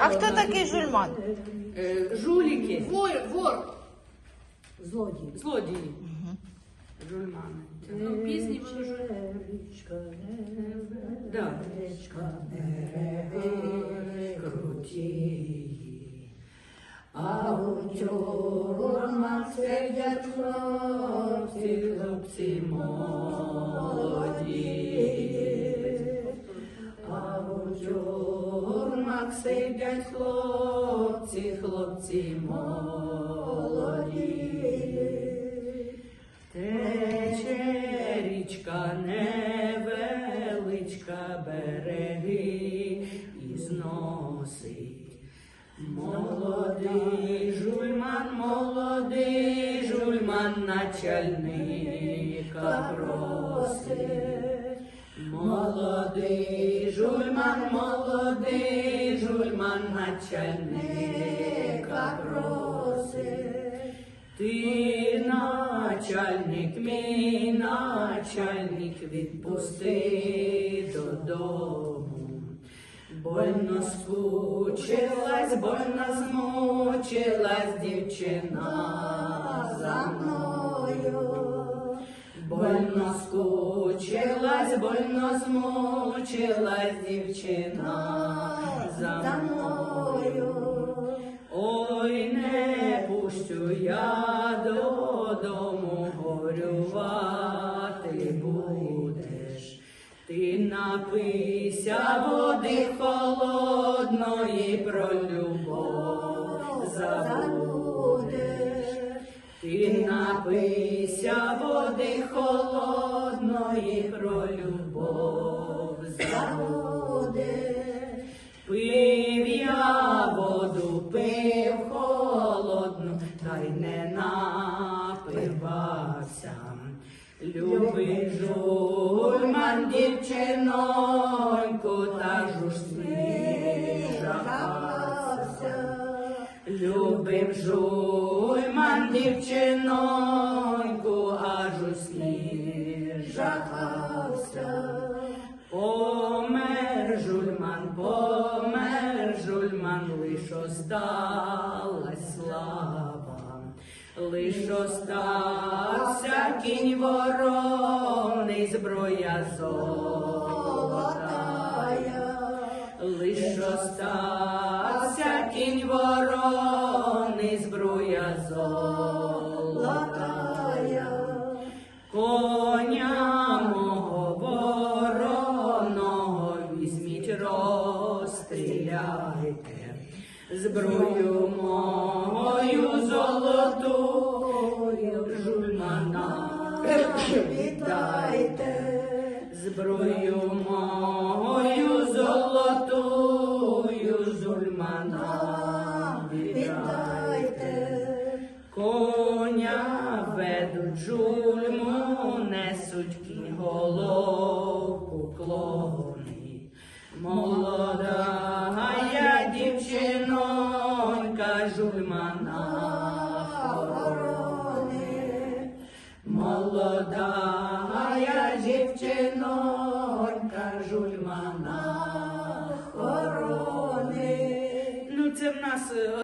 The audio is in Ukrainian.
А хто такий жульман? Е, Жуліки. Вор, вор. Злодій. Злодії. Жульмани. Ну, пізні вони ж. Да. А у тюрмах сидять хлопці, хлопці молоді. А у тюрмах сидять хлопці, хлопці молоді. Тече річка невеличка, береги і зносить. Молодий жульман, молодий жульман, начальника просить. Молодий жульман, молодий начальника просить. Ти начальник, мій начальник, відпусти додому. Больно скучилась, больно змучилась дівчина за мною. Больно скучилась, больно змучилась дівчина за мною. Ой, не пущу я додому, горювати будеш. Ти напийся води холодної про любов забудеш. Ти напийся води холодної про любов забудеш. Пив я воду, пив холодну, та й не напивався. Любий жульман дівчиноньку, та жужний жахався. Любив жульман дівчиноньку, жахався. Помер жульман, помер жульман, лиш осталась слава, лиш остався кінь вороний, зброя золотая, розстріляйте, зброю мою золотою жульмана віддайте, зброю мою золотою жульмана віддайте. Коня ведуть жульму, несуть кінь головку клони. Молода жульмана молодая дівчинонька жульмана хорони. Ну це в нас е,